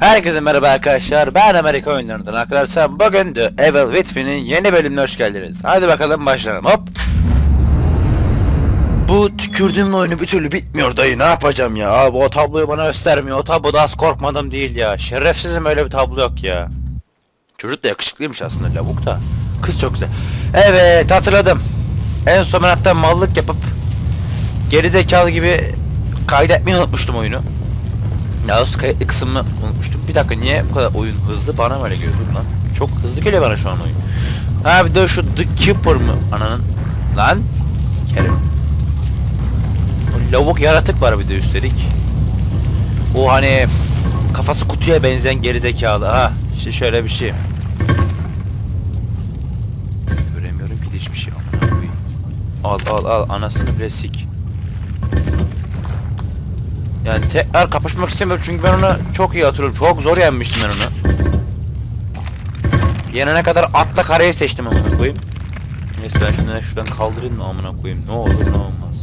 Herkese merhaba arkadaşlar. Ben Amerika oyunlarından arkadaşlar. Bugün de Evil Within'in yeni bölümüne hoş geldiniz. Hadi bakalım başlayalım. Hop. Bu tükürdüğüm oyunu bir türlü bitmiyor dayı. Ne yapacağım ya? Abi o tabloyu bana göstermiyor. O tabloda az korkmadım değil ya. Şerefsizim öyle bir tablo yok ya. Çocuk da yakışıklıymış aslında lavuk da. Kız çok güzel. Evet hatırladım. En son ben hatta mallık yapıp geri zekalı gibi kaydetmeyi unutmuştum oyunu. Yalnız kayıtlı kısmını unutmuştum. Bir dakika niye bu kadar oyun hızlı bana mı öyle geliyor lan? Çok hızlı geliyor bana şu an oyun. Ha bir de şu The Keeper mı ananın? Lan Kerim. Lavuk yaratık var bir de üstelik. O hani kafası kutuya benzeyen gerizekalı ha. İşte şöyle bir şey. Göremiyorum ki hiçbir şey. Al al al anasını bile sik. Yani tekrar kapışmak istemiyorum çünkü ben onu çok iyi hatırlıyorum. Çok zor yenmiştim ben onu. Yenene kadar atla kareyi seçtim amına koyayım. Neyse ben şunu şuradan kaldırayım mı amına koyayım. Ne olur ne olmaz.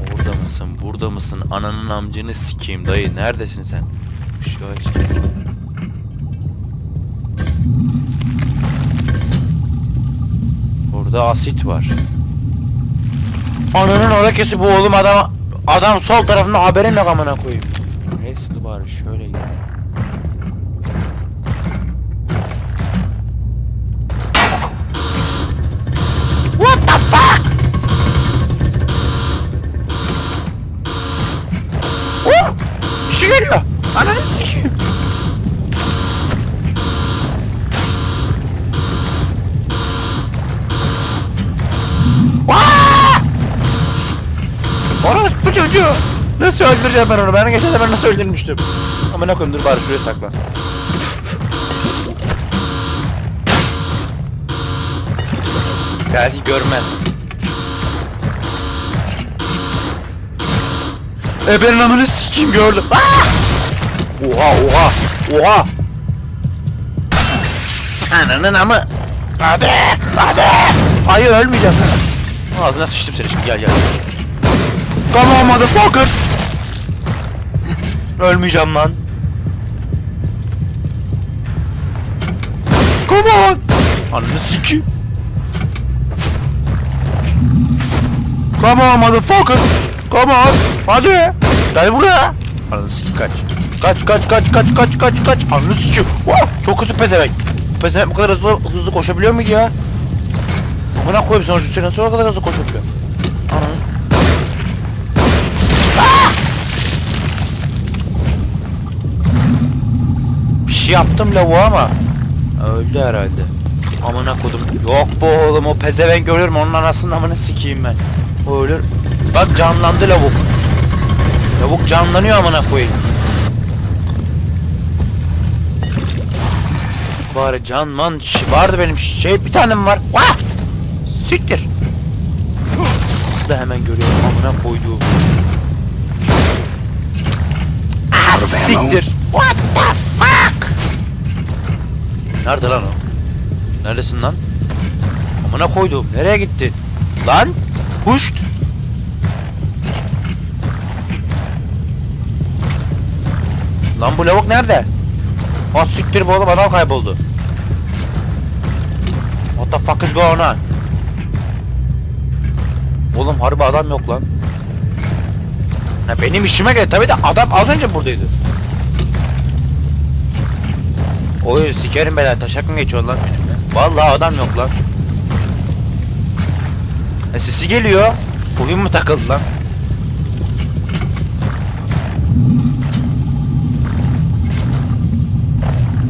Orada mısın? Burada mısın? Ananın amcını sikeyim dayı. Neredesin sen? Şu aç. Burada asit var. Ananın orakesi bu oğlum adam adam sol tarafında haberim yok amına koyayım. Neyse bari şöyle gel. What the fuck? Oh! Bir şey geliyor. Ananı Çocuğu. Nasıl öldüreceğim ben onu? Ben geçen sefer nasıl öldürmüştüm? Ama ne koyayım dur bari şuraya saklan. Belki görmez. E benim amını sikeyim gördüm. Aa! Oha oha oha. Ananın amı. Hadi hadi. Hayır ölmeyeceğim. Ağzına sıçtım seni şimdi gel gel. Come on motherfucker. Ölmeyeceğim lan. Come on. Ananı sikeyim. Come on motherfucker. Come on. Hadi. Gel buraya. Ananı sikeyim kaç. Kaç kaç kaç kaç kaç kaç kaç. Ananı sikeyim. Oh, çok hızlı pezevenk. Pezevenk bu kadar hızlı hızlı koşabiliyor muydu ya? Amına koyayım sen nasıl o kadar hızlı koşabiliyor? Şey yaptım lavuğa ama öldü herhalde. Amına kodum. Yok bu oğlum o pezevenk görüyorum onun anasının amını sikeyim ben. O ölür. Bak canlandı lavuk. Lavuk canlanıyor amına koyayım. Bari canman vardı benim şey bir tanem var. Vah! Siktir. da hemen görüyorum amına koyduğum. Ah siktir. What the? Nerede lan o? Neredesin lan? Amına koydum. Nereye gitti? Lan? Puşt. Lan bu lavuk nerede? Ha siktir bu oğlum adam kayboldu. What the fuck is going on? Oğlum harbi adam yok lan. Ha, benim işime geldi tabi de adam az önce buradaydı. Oy sikerim bela taşak mı geçiyor lan önümde? Vallahi adam yok lan. E sesi geliyor. Oyun mu takıldı lan?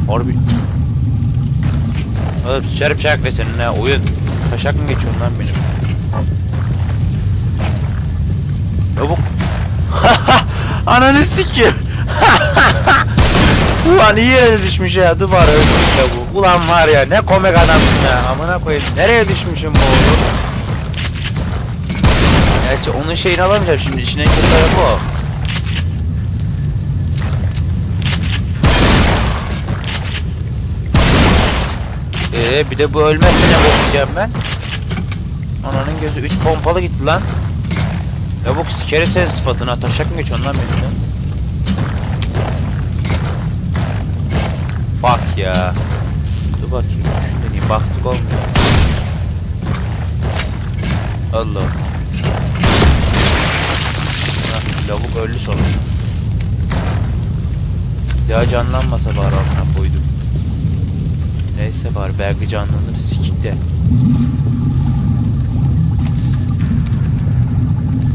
Harbi. Oğlum sıçarım çayak ve senin ne oyun. Taşak mı geçiyorsun lan benim? Çabuk. Ananı sikeyim. Ulan iyi yere düşmüş ya duvar ölmüş ya bu. Ulan var ya ne komik adamsın ya. Amına koyayım. Nereye düşmüşüm bu oğlum? Gerçi onun şeyini alamayacağım şimdi. İçine kötü o. Ee bir de bu ölmezse ne bakacağım ben? Ananın gözü 3 pompalı gitti lan. Lavuk sikerim senin sıfatına taşak mı geçiyorsun lan benimle? Bak ya. Dur bakayım. Şunu deneyeyim. Baktık olmuyor. Allah. Heh, lavuk öldü sonra. Ya canlanmasa bari altına koydum. Neyse bari belki canlanır sikik de.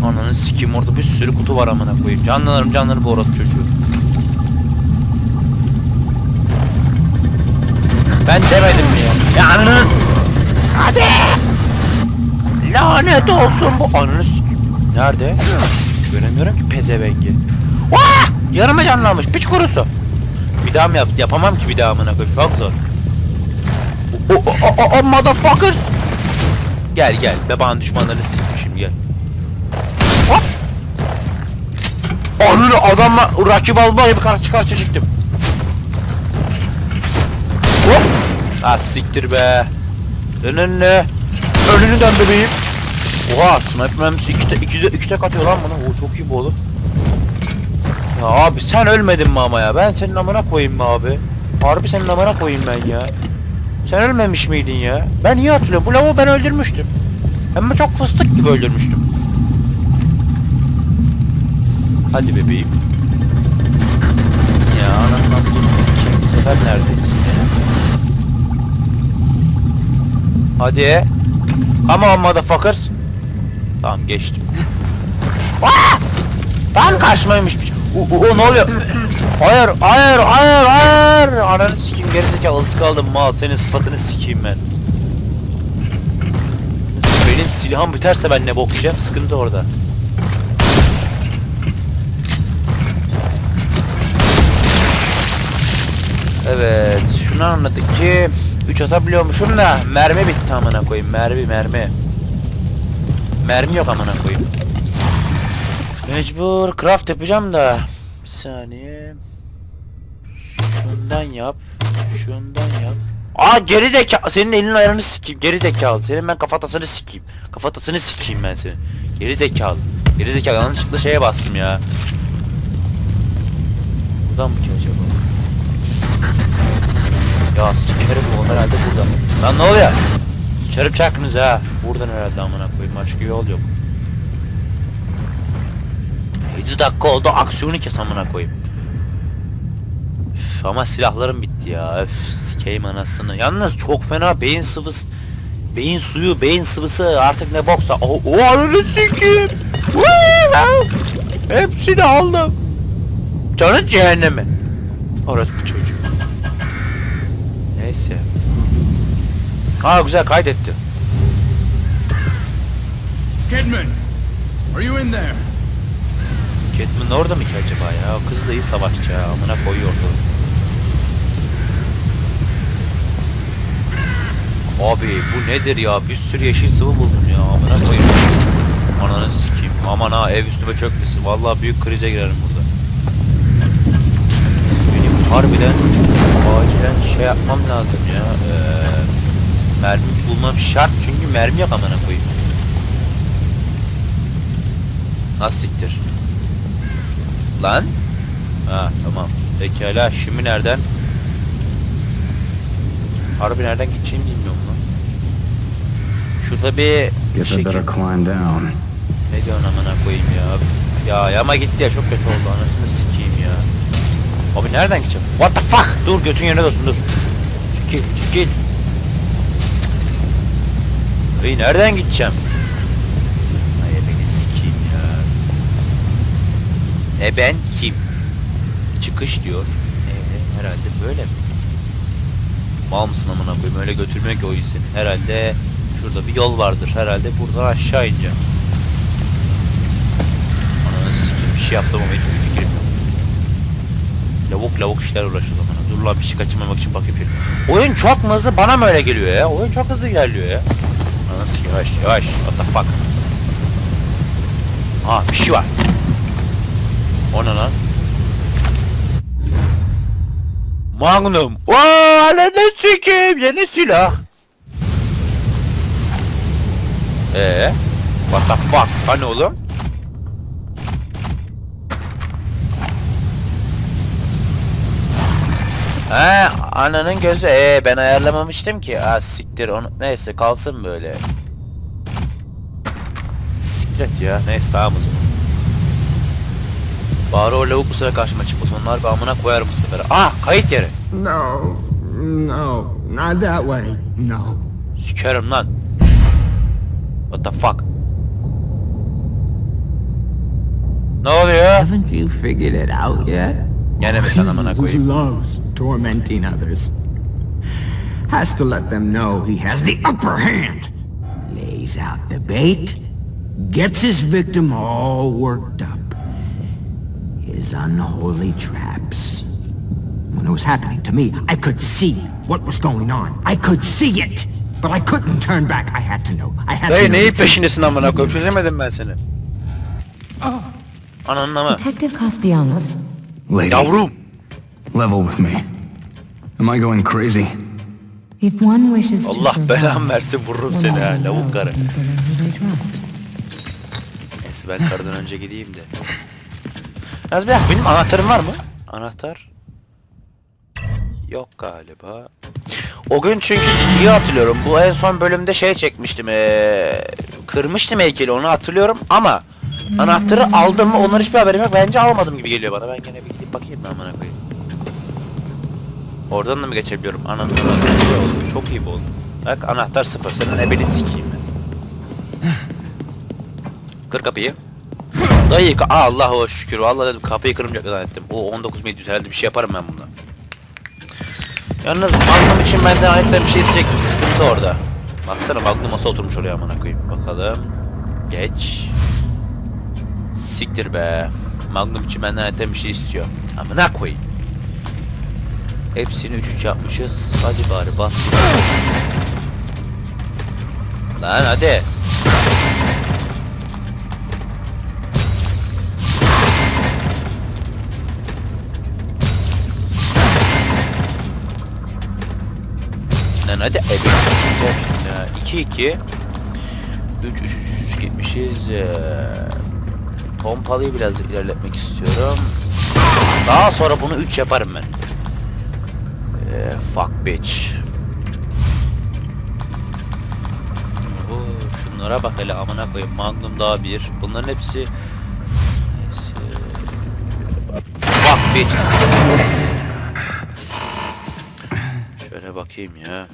Ananı sikeyim orada bir sürü kutu var amına koyayım. Canlanırım canlanır bu orası çocuğu. Ben demedim mi ya? Ya ananı... Hadi! Lanet olsun bu ananı. Nerede? Göremiyorum ki pezevengi. Vah! Yarıma canlanmış piç kurusu. Bir daha mı yap? Yapamam ki bir daha amına koyayım. Çok zor. O, o, o, o, o motherfuckers! Gel gel. Beban düşmanlarını siktim şimdi gel. Hop! Anını adamla rakip alma gibi karşı karşıya çıktım. Ah siktir be. Dön önüne. Önünü dön bebeğim. Oha sniper mermisi iki, te, iki, iki tek atıyor lan bana. Oo çok iyi bu oğlum. Ya abi sen ölmedin mi ama ya? Ben senin amına koyayım mı abi? Harbi senin amına koyayım ben ya. Sen ölmemiş miydin ya? Ben iyi hatırlıyorum. Bu lavuğu ben öldürmüştüm. Hem de çok fıstık gibi öldürmüştüm. Hadi bebeğim. Ya dur sikeyim. Bu sefer neredesin ya? Hadi. Come on motherfuckers. Tamam geçtim. Aa! Tam karşımaymış. O, o, ne oluyor? Hayır, hayır, hayır, hayır. Ananı sikeyim gerizekalı ısı kaldım mal. Senin sıfatını sikeyim ben. Benim silahım biterse ben ne bok? Sıkıntı orada. Evet, şunu anladık ki 3 atabiliyormuşum da mermi bitti amına koyayım. Mermi, mermi. Mermi yok amına koyayım. Mecbur craft yapacağım da. Bir saniye. Şundan yap. Şundan yap. Aa geri zeka senin elin ayarını sikeyim geri zekalı senin ben kafatasını sikeyim kafatasını sikeyim ben senin geri zekalı geri zekalı yanlışlıkla şeye bastım ya buradan mı ki acaba ya sikerim bu herhalde buradan lan ne oluyor Sıçarım çakınız ha buradan herhalde amına koyayım başka yol yok 7 dakika oldu aksiyonu kes amına koyayım Üf, ama silahlarım bitti ya. Öf sikeyim anasını. Yalnız çok fena beyin sıvısı beyin suyu, beyin sıvısı artık ne boksa. O, o ananı sikeyim. Hepsini aldım. Canı cehenneme. Orası bir çocuk. Ha güzel kaydetti. Kidman, are you in there? Catman orada mı ki acaba ya? O kız da iyi savaşçı ya. Amına koyuyordu. Abi bu nedir ya? Bir sürü yeşil sıvı buldum ya. Amına koyayım. Ananı sikeyim. Aman ha ev üstüme çökmesin. Vallahi büyük krize girerim burada. Benim harbiden acilen şey yapmam lazım ya. Ee, mermi bulmam şart çünkü mermi yok amına koyayım. Nasıl siktir? Lan? Ha tamam. Pekala şimdi nereden? Harbi nereden gideceğimi bilmiyorum lan. Şurada bir Guess I better climb down. Ne diyorsun amına koyayım ya? Ya yama gitti ya çok kötü oldu anasını sikeyim ya. Abi nereden gideceğim? What the fuck? Dur götün yerine dursun dur. Çekil çekil. Hey nereden gideceğim? Ay. E ben kim? Çıkış diyor. E herhalde böyle mi? Mal mısın amına koyayım öyle götürmüyor ki o seni. Herhalde şurada bir yol vardır. Herhalde buradan aşağı ineceğim. Ananı sikeyim bir şey yaptım ama hiçbir fikrim yok. Lavuk lavuk işler uğraşıyor bana. Dur lan bir şey kaçırmamak için bakayım şöyle. Oyun çok hızlı? Bana mı öyle geliyor ya? Oyun çok hızlı ilerliyor ya. Sikeyim yavaş yavaş. What the fuck? Ha bir şey var. O ne lan? Magnum. Vaa ne sikeyim yeni silah. Ee, what the fuck? Hani oğlum? He ananın gözü ee ben ayarlamamıştım ki. Ha siktir onu neyse kalsın böyle. Siktir et ya neyse tamam o zaman. Bari o lavuk bu sefer karşıma çıkmasın onlar ben amına koyarım bu sefer. Ah kayıt yeri. No, no, not that way. No. Sikerim lan. What the fuck? Ne oluyor? Haven't you figured it out yet? Gene mi sen amına koyayım? Loves tormenting others. Has to let them know he has the upper hand. Lays out the bait, gets his victim all worked up. His unholy traps. When it was happening to me, I could see what was going on. I could see it, but I couldn't turn back. I had to know. I had to Dayı know. neyi the truth. peşindesin amına koyayım çözemedim ben seni. Ananın ama. Detective Castellanos, Lady, Yavrum. Level with me. Am I going crazy? if one wishes to Allah belan versin vururum one seni ha lavuk karı. them for who they trust. Neyse ben karıdan önce gideyim de. Yalnız bir dakika benim anahtarım var mı? Anahtar? Yok galiba. O gün çünkü iyi hatırlıyorum. Bu en son bölümde şey çekmiştim. Ee, kırmıştım heykeli onu hatırlıyorum ama anahtarı aldım mı onların hiçbir haberim yok. Bence almadım gibi geliyor bana. Ben gene bir gidip bakayım ben amına koyayım. Oradan da mı geçebiliyorum? Anahtar oldu. Çok iyi bu oldu. Bak anahtar sıfır. Senin ebeni sikeyim ben. Kır kapıyı. Dayı ka- Allah'a şükür. Vallahi dedim kapıyı kırmayacak zannettim. O 19 miydi herhalde bir şey yaparım ben bundan. Yalnız Magnum için benden ayetten bir şey isteyecek sıkıntı orada. Baksana Magnum masa oturmuş oraya amına koyayım. Bakalım. Geç. Siktir be. Magnum için benden ayetten bir şey istiyor. Amına koyayım. Hepsini 3-3 yapmışız. Hadi bari bas. Lan hadi. Lan hadi ebe. 2 2 3 3 3 gitmişiz. Ee, Pompalıyı biraz ilerletmek istiyorum. Daha sonra bunu 3 yaparım ben. Ee, fuck bitch. Oo, şunlara bak hele amına koyayım. Magnum daha bir. Bunların hepsi. Fuck bitch. Şöyle bakayım ya.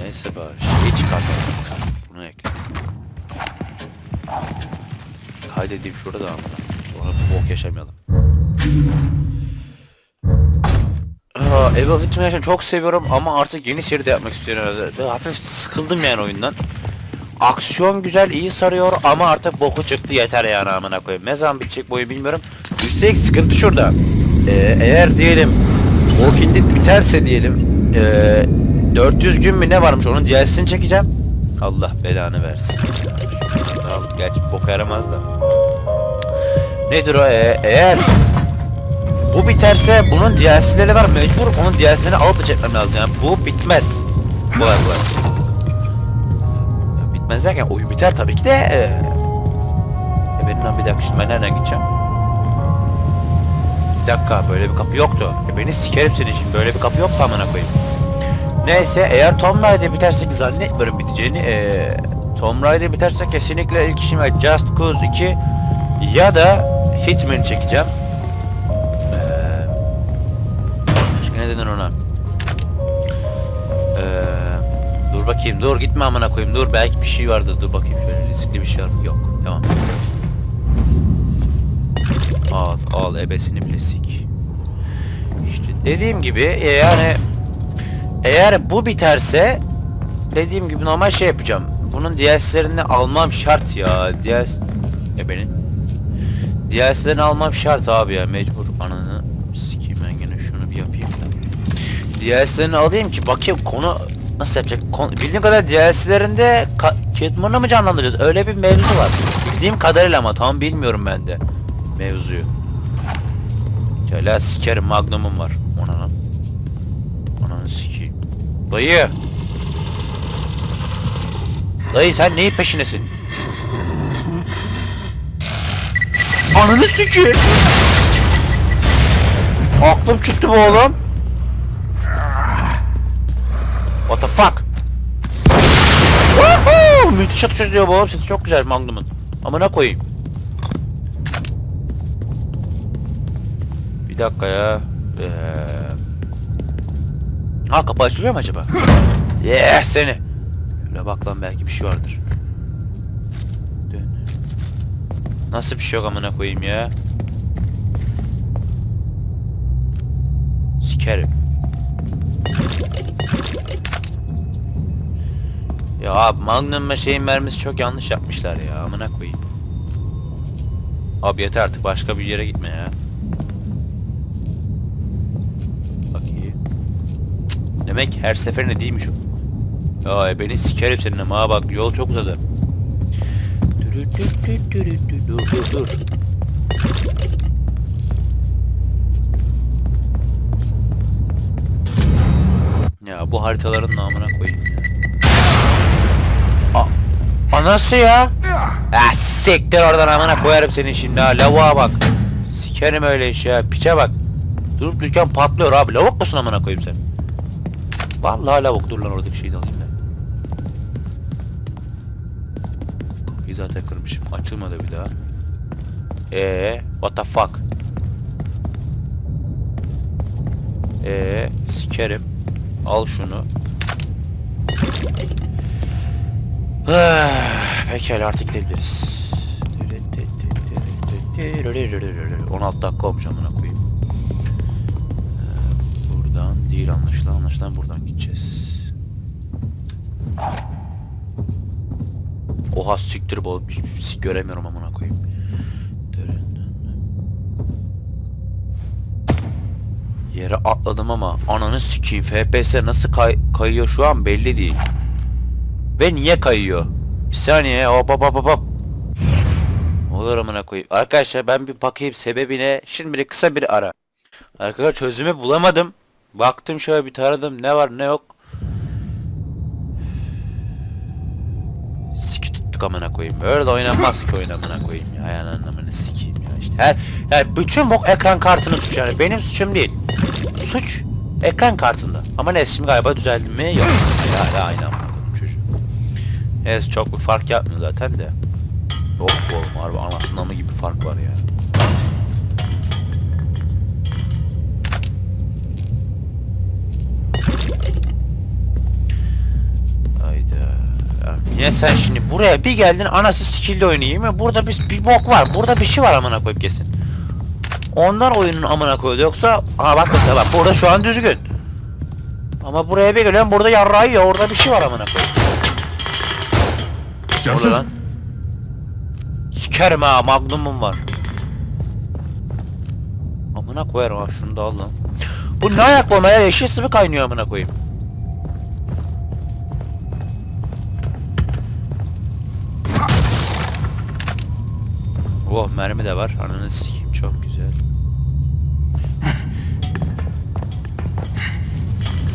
Neyse bari şeyi çıkartalım. Kaydedeyim şurada ama. Sonra bok yaşamayalım. Aa, Evil Witness'ı çok seviyorum ama artık yeni seri de yapmak istiyorum herhalde. Hafif sıkıldım yani oyundan. Aksiyon güzel, iyi sarıyor ama artık boku çıktı yeter yani amına koyayım. Ne zaman bitecek bu oyun bilmiyorum. Üstelik sıkıntı şurada. Ee, eğer diyelim Walking Dead biterse diyelim ee, 400 gün mü ne varmış onun DLC'sini çekeceğim. Allah belanı versin. Tamam, gerçi boka yaramaz da. Nedir o? Ee, eğer bu biterse bunun DLC'leri var mecbur onun DLC'ini alıp çekmem lazım yani. Bu bitmez. Bu var bu var. Bitmez derken oyun biter tabii ki de. Ee, e benim lan bir dakika şimdi ben nereden gideceğim? Bir dakika böyle bir kapı yoktu. E beni sikerim senin için böyle bir kapı yoktu amına koyayım. Neyse eğer Tomb Raider biterse ki zannetmiyorum biteceğini. Ee, Tomb Raider biterse kesinlikle ilk işime Just Cause 2 ya da Hitman çekeceğim. Ee, ne denir ona? Ee, dur bakayım dur gitme amına koyayım dur belki bir şey vardı dur bakayım şöyle riskli bir şey var? Yok tamam. Al al ebesini bile sik. İşte dediğim gibi yani eğer bu biterse dediğim gibi normal şey yapacağım. Bunun DLC'lerini almam şart ya. DLC ya benim. DLC'lerini almam şart abi ya mecbur. Ananı sikeyim ben gene şunu bir yapayım. DLC'lerini alayım ki bakayım konu nasıl yapacak. Konu, bildiğim kadar DLC'lerinde Ka- Kidman'ı mı canlandıracağız? Öyle bir mevzu var. Bildiğim kadarıyla ama tam bilmiyorum ben de mevzuyu. Hala sikerim magnumum var. Ona lan. Ananı sikeyim. Dayı. Dayı sen neyin peşindesin? Ananı sikeyim. Aklım çıktı bu oğlum. What the fuck? Woohoo! Müthiş atış ediyor bu oğlum sesi çok güzel Magnum'un. Amına koyayım. Bir dakika ya. Ee... Ha kapı açılıyor mu acaba? Yeah seni. Şöyle bak lan belki bir şey vardır. Dön. Nasıl bir şey yok amına koyayım ya? Sikerim. Ya abi Magnum ve şeyin mermisi çok yanlış yapmışlar ya amına koyayım. Abi yeter artık başka bir yere gitme ya. Bak iyi. Demek her seferinde değilmiş o. Ya beni sikerim senin ama ha bak yol çok uzadı. Dur dur dur. Ya bu haritaların namına koyayım ya. A Anası ya. Ha siktir oradan amına koyarım seni şimdi ha lavuğa bak. Sikerim öyle iş ya piçe bak. Durup dururken patlıyor abi lavuk musun amına koyayım sen? Vallahi lavuk dur lan oradaki şeyi zaten kırmışım açılmadı bir daha. Eee what the fuck? Eee sikerim. Al şunu. Pekala artık gidebiliriz. 16 dakika olmuş amına koyayım. Ee, Buradan değil anlaşılan anlaşılan buradan gideceğiz. Oha siktir sik göremiyorum amına koyayım. Yere atladım ama ananı sikeyim FPS nasıl kay- kayıyor şu an belli değil. Ve niye kayıyor? Bir saniye hop hop hop hop. Olur amına koyayım. Arkadaşlar ben bir bakayım sebebine. Şimdi bir kısa bir ara. Arkadaşlar çözümü bulamadım. Baktım şöyle bir taradım ne var ne yok. Tuttuk amına koyayım. Böyle de oynanmaz ki oyun amına koyayım ya. Ayağın anlamını sikeyim ya işte. Her, yani bütün bu ekran kartının suçu yani. Benim suçum değil. Suç ekran kartında. Ama Neslim galiba düzeldi mi? Yok. Hala aynı amına koyayım çocuğu. Evet çok bir fark yapmıyor zaten de. Yok oğlum harbi anasının amı gibi fark var ya. Hayda. Ya niye sen şimdi buraya bir geldin anası skill'de oynayayım ya burada bir, bir bok var. Burada bir şey var amına koyup kesin. Ondan oyunun amına koydu yoksa ha bak mesela bak burada şu an düzgün. Ama buraya bir geliyorum burada yarrağı yiyor orada bir şey var amına. Orada Joseph? lan. Sikerim ha magnumum var. Amına koyarım ha şunu da al lan. Bu ne ayaklama ya yeşil sıvı kaynıyor amına koyayım. Mermi de var. Ananı sikeyim çok güzel.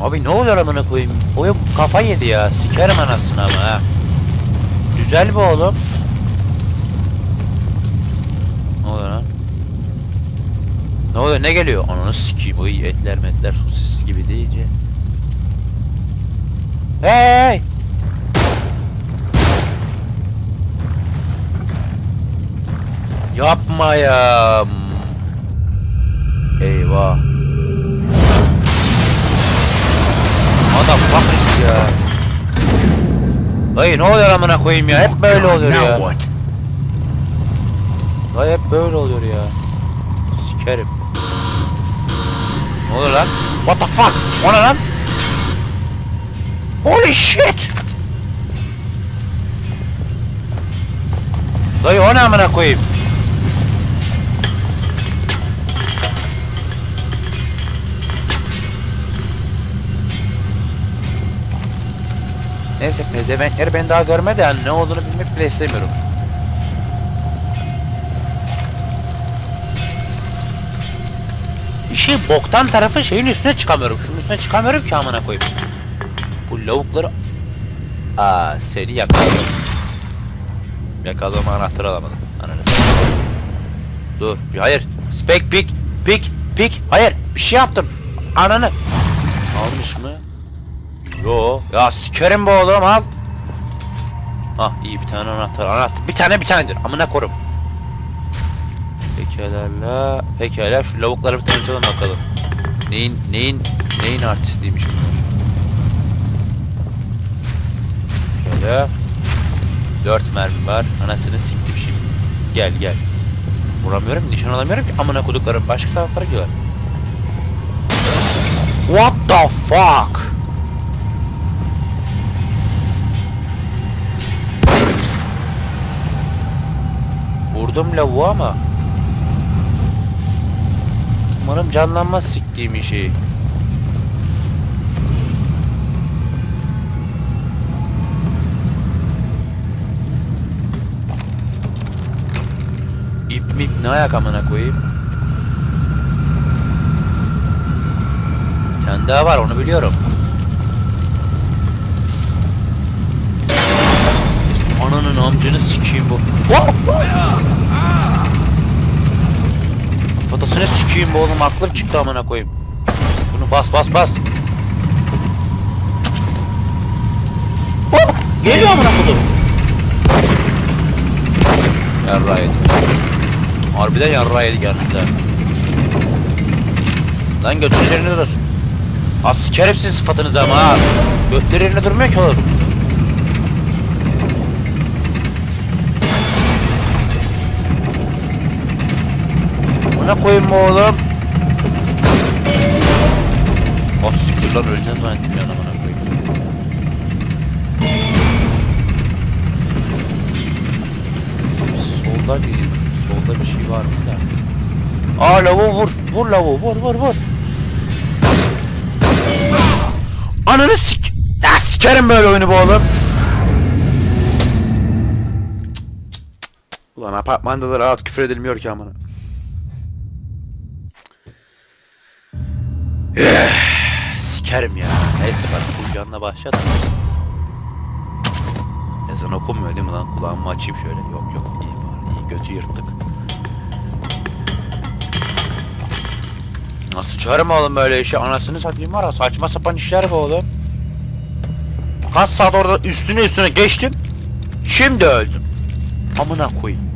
Abi ne oluyor amına koyayım? O kafa yedi ya. Sikerim anasını ama ha. Güzel bu oğlum. Ne oluyor lan? Ne oluyor ne geliyor? Ananı sikeyim. Oy etler metler sosis gibi deyince. Hey! Yapma ya. Eyvah. Adam fakir ya. Dayı ne oluyor amına koyayım ya? Hep böyle oluyor ya. Dayı hep böyle oluyor ya. Sikerim. Ne oluyor lan? What the fuck? O ne lan? Holy shit! Dayı o ne amına koyayım? Neyse pezevenkleri ben daha görmedi yani ne olduğunu bilmek bile istemiyorum. İşi boktan tarafı şeyin üstüne çıkamıyorum. Şunun üstüne çıkamıyorum ki amına koyayım. Bu lavukları... Aa seni yakaladım. Yakaladığım anahtarı alamadım. Ananı. Dur. bir Hayır. Spek pik. Pik. Pik. Hayır. Bir şey yaptım. Ananı. Almış mı? Yo. Ya sikerim bu oğlum al. Ah iyi bir tane anahtar. Anahtar. Bir tane bir tanedir. Amına korum. Pekala. Pekala şu lavukları bir tanışalım bakalım. Neyin neyin neyin artistiymiş bunlar. Şöyle. Dört mermi var. Anasını siktim şimdi. Gel gel. Vuramıyorum, nişan alamıyorum ki amına koduklarım. Başka taraflara gidiyorlar. What the fuck? Vurdum lavuğu ama. Umarım canlanmaz siktiğim işi. İp mip ne ayak amına koyayım? Bir daha var onu biliyorum. Ananın amcını sikeyim bu. Fotoğrafını sikeyim bu oğlum aklım çıktı amına koyayım. Bunu bas bas bas. Oh! Geliyor amına koydum. Yarrağı yedik. Harbiden yedik yalnız ha. Lan götünüz yerinde dursun. Az sikerim sizin sıfatınızı ama ha. Götleri yerinde durmuyor ki oğlum. Buna koyayım mı oğlum? Az siktir lan öleceğiz zannettim ya amına koyayım. Solda bir solda bir şey var mı da? Aa lavuğu vur. Vur lavuğu vur vur vur. Ananı sik. Ya sikerim böyle oyunu bu oğlum. Ulan apartmanda da rahat küfür edilmiyor ki amına. Sikerim ya. Neyse bak bu canla başladı. Ezan okunmuyor değil mi lan? Kulağımı açayım şöyle. Yok yok iyi var. İyi götü yırttık. Nasıl çağırım oğlum böyle işi? Anasını satayım var ya saçma sapan işler bu oğlum. Kaç saat orada üstüne üstüne geçtim. Şimdi öldüm. Amına koyayım.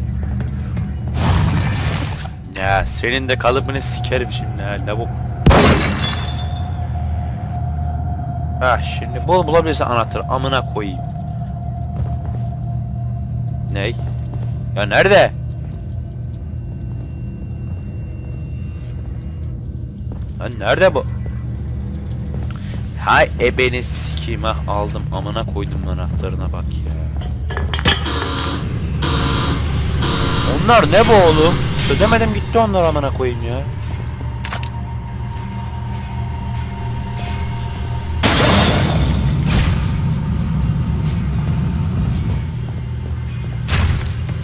Ya senin de kalıbını sikerim şimdi ha lavuk. Ha şimdi bul bulabilirsen anahtarı amına koyayım. Ney? Ya nerede? Lan nerede bu? Hay ebeni sikeyim ha aldım amına koydum anahtarına bak ya. Onlar ne bu oğlum? Çözemedim gitti onlar amına koyayım ya.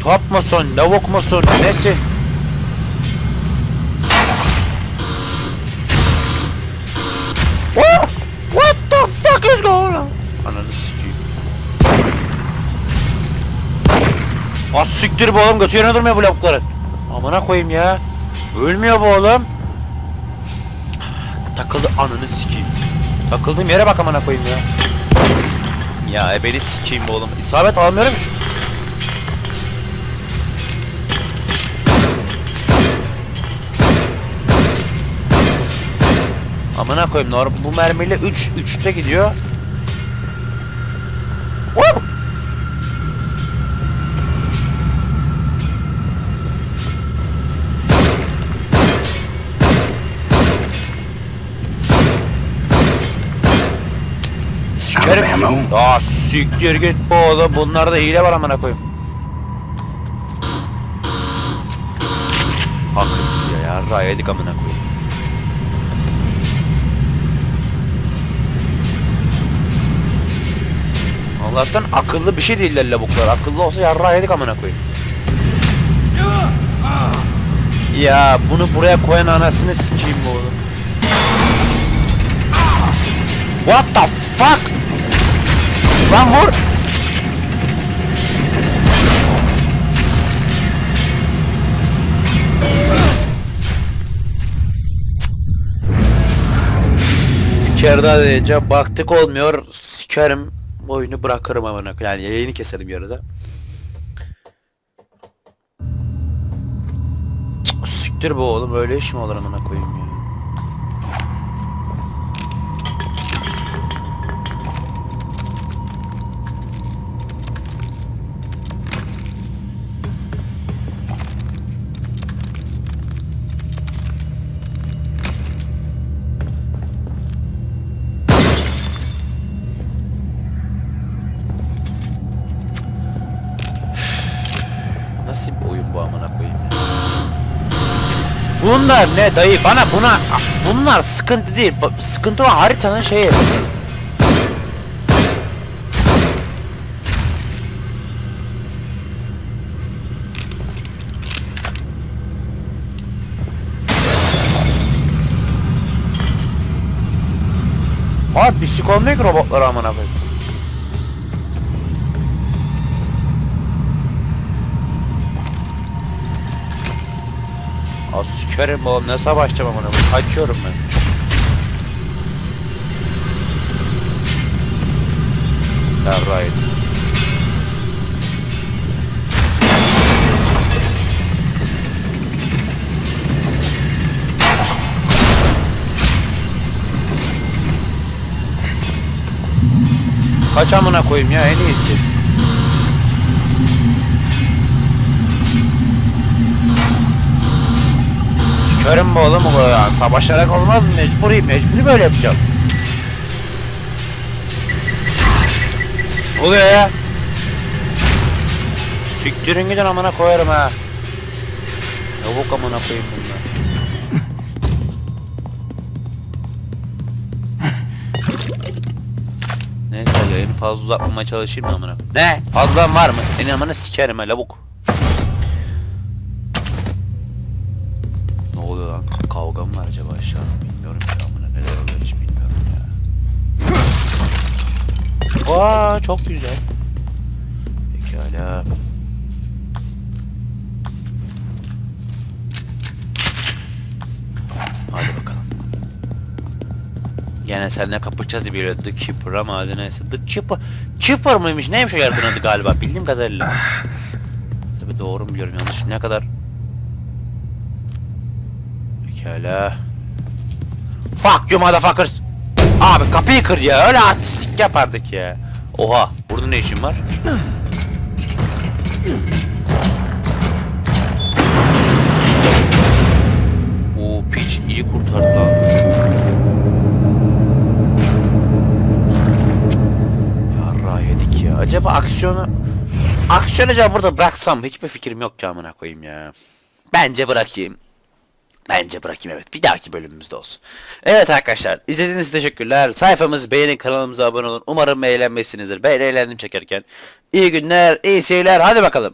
Top musun? Lavuk musun? Nesin? What? What the fuck is going on? Ananı sikeyim. Az siktir bu oğlum götü yerine durmuyor bu lavukların. Amına koyayım ya. Ölmüyor bu oğlum. Takıldı ananı sikeyim. Takıldığım yere bak amına koyayım ya. Ya ebeni sikeyim oğlum. İsabet almıyorum ki. Amına koyayım normal bu mermiyle 3 3'te gidiyor. Woo! Sikerim. Ya siktir git bu oğlum. Bunlarda hile var amına koyayım. Haklısın ya ya. Ray yedik amına koyayım. Allah'tan akıllı bir şey değiller lavuklar. Akıllı olsa yarra yedik amına koyayım. Ya bunu buraya koyan anasını sikeyim bu oğlum. What the fuck? Lan vur! Bir kere daha diyeceğim. Baktık olmuyor. Sikerim. Oyunu bırakırım amına koyayım. Yani yayını keserim yarıda. Siktir bu oğlum öyle iş mi olur amına koyayım ya. Bunlar ne dayı bana buna bunlar sıkıntı değil. Sıkıntı o haritanın şeyi. Abi ki robotlara amına koyayım. Sikerim oğlum ne savaşacağım amına koyayım. Kaçıyorum ben. Yarrayın. Kaç amına koyayım ya en iyisi. Sikerim mi oğlum bu ya? Savaşarak olmaz mı? Mecburi, mecburi böyle yapacağım. Oluyor ya? Siktirin gidin amına koyarım ha. Yavuk amına koyayım bunlar. Neyse yayını fazla uzatmamaya çalışayım mı amına? Ne? Fazlan var mı? Seni amına sikerim ha lavuk. Kavga mı var acaba aşağıda? Bilmiyorum ki amına neler oluyor hiç bilmiyorum ya. Aa çok güzel. Pekala. Hadi bakalım. Gene seninle kapışacağız bir yere The Keeper ama adı neyse. The Keeper. Keeper mıymış? Neymiş o yaratığın adı galiba? Bildiğim kadarıyla. Tabi doğru mu biliyorum yanlış. Ne kadar? Pekala. Fuck you motherfuckers. Abi kapıyı kır ya. Öyle artistlik yapardık ya. Oha. Burada ne işin var? O piç iyi kurtardı lan. Yarra yedik ya. Acaba aksiyonu... Aksiyon acaba burada bıraksam hiçbir fikrim yok ki amına koyayım ya. Bence bırakayım. Bence bırakayım evet. Bir dahaki bölümümüzde olsun. Evet arkadaşlar. izlediğiniz için teşekkürler. Sayfamızı beğenin, kanalımıza abone olun. Umarım eğlenmişsinizdir. Ben eğlendim çekerken. İyi günler, iyi seyirler. Hadi bakalım.